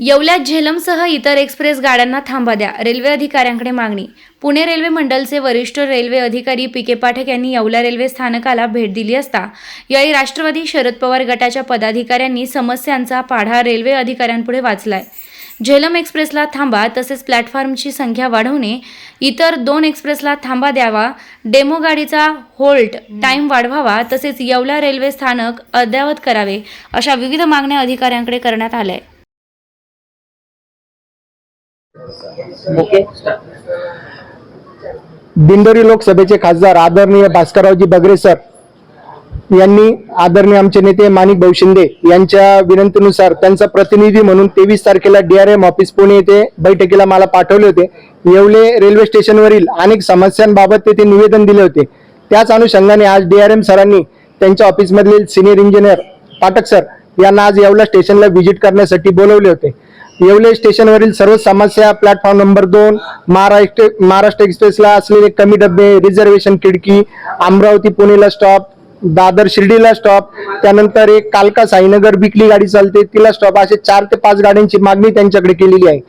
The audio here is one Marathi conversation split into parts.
येवल्यात झेलमसह इतर एक्सप्रेस गाड्यांना थांबा द्या. रेल्वे अधिकाऱ्यांकडे मागणी. पुणे रेल्वे मंडलचे वरिष्ठ रेल्वे अधिकारी पी के पाठक यांनी येवला रेल्वे स्थानकाला भेट दिली असता यावेळी राष्ट्रवादी शरद पवार गटाच्या पदाधिकाऱ्यांनी समस्यांचा पाढा रेल्वे अधिकाऱ्यांपुढे वाचलाय. झेलम एक्सप्रेसला थांबा तसेच प्लॅटफॉर्मची संख्या वाढवणे इतर दोन एक्सप्रेसला थांबा द्यावा डेमो गाडीचा होल्ट टाईम वाढवावा तसेच येवला रेल्वे स्थानक अद्ययावत करावे अशा विविध मागण्या अधिकाऱ्यांकडे करण्यात आल्या आहेत दिंडोरी लोकसभेचे खासदार आदरणीय भास्कररावजी बगरे सर यांनी आदरणीय आमचे नेते माणिक भाऊ शिंदे यांच्या विनंतीनुसार त्यांचा प्रतिनिधी म्हणून तेवीस तारखेला डीआरएम ऑफिस पुणे येथे बैठकीला मला पाठवले होते. येवले रेल्वे स्टेशनवरील अनेक समस्यांबाबत तेथे निवेदन दिले होते. त्याच अनुषंगाने आज डीआरएम सरांनी त्यांच्या ऑफिसमधील सिनियर इंजिनियर पाठक सर यांना आज येवला स्टेशनला व्हिजिट करण्यासाठी बोलवले होते. येवले स्टेशनवरील सर्व समस्या प्लॅटफॉर्म नंबर दोन महाराष्ट्र महाराष्ट्र एक्सप्रेसला असलेले कमी डबे रिझर्वेशन खिडकी अमरावती पुणेला स्टॉप दादर शिर्डीला स्टॉप त्यानंतर एक कालका साईनगर बिकली गाडी चालते तिला स्टॉप असे चार ते पाच गाड्यांची मागणी त्यांच्याकडे केलेली आहे.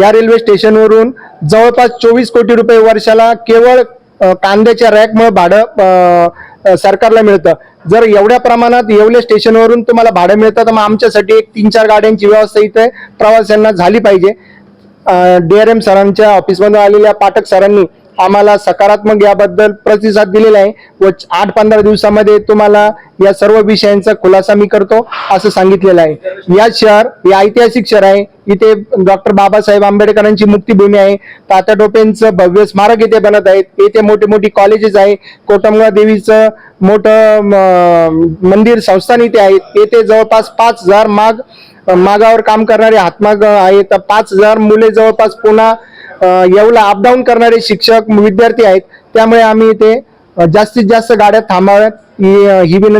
या रेल्वे स्टेशनवरून जवळपास चोवीस कोटी रुपये वर्षाला केवळ कांद्याच्या रॅकमुळे भाडं सरकारला मिळतं. जर एवढ्या प्रमाणात येवले स्टेशनवरून तुम्हाला भाडं मिळतं तर मग आमच्यासाठी एक तीन चार गाड्यांची व्यवस्था इथे प्रवाशांना झाली पाहिजे. डी आर एम सरांच्या ऑफिसमधून आलेल्या पाठक सरांनी आम्हाला सकारात्मक याबद्दल प्रतिसाद दिलेला आहे. व आठ पंधरा दिवसामध्ये तुम्हाला या सर्व विषयांचा खुलासा मी करतो असं सांगितलेलं आहे. या शहर हे ऐतिहासिक शहर आहे. इथे डॉक्टर बाबासाहेब आंबेडकरांची मुक्तीभूमी आहे. तात्या टोपेंचं भव्य स्मारक इथे बनत आहेत. येथे मोठे मोठी कॉलेजेस आहे कोटमगा देवीचं मोठं म, मंदिर संस्थान इथे आहेत. येथे जवळपास पाच हजार माग मागावर काम करणारे हातमाग आहेत. पाच हजार मुले जवळपास पुन्हा येऊला येवला अपडाऊन करणारे शिक्षक विद्यार्थी आहेत. त्यामुळे आम्ही इथे जास्तीत जास्त गाड्या थांबाव्यात. ही ही विनंती